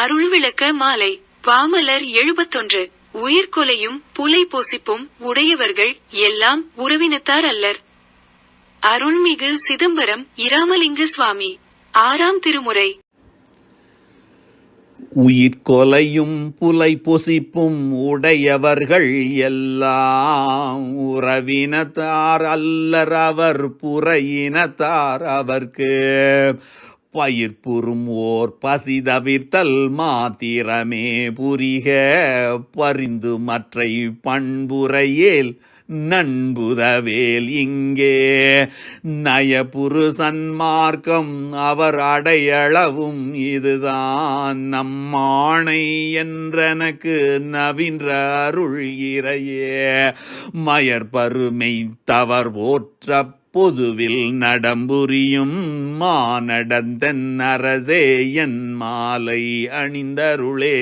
அருள்விளக்க மாலை. பாமலர் எழுபத்தொன்று. உயிர்கொலையும் புலை பொசிப்பும் உடையவர்கள் எல்லாம் உறவினத்தார் அல்லர். அருள்மிகு சிதம்பரம் இராமலிங்க சுவாமி. ஆறாம் திருமுறை. உயிர்கொலையும் புலை பொசிப்பும் உடையவர்கள் எல்லாம் உறவினத்தார் அல்லர் அவர் புறையினத்தார் அவர்க்கு. பயிர்ப்புறும் ஓர் பசி தவிர்த்தல் மாத்திரமே புரிக. பரிந்து மற்றை பண்புரையேல் நண்புதவேல் இங்கே. நயபுரு சன்மார்க்கம் அவர் அடையளவும் இதுதான். நம்மாணை என்றனக்கு நவின்ற அருள் இறையே. மயற்பருமை தவர் போற்ற பொதுவில் நடம்புரியும் மானடந்தன் அரசே என் மாலை அணிந்தருளே.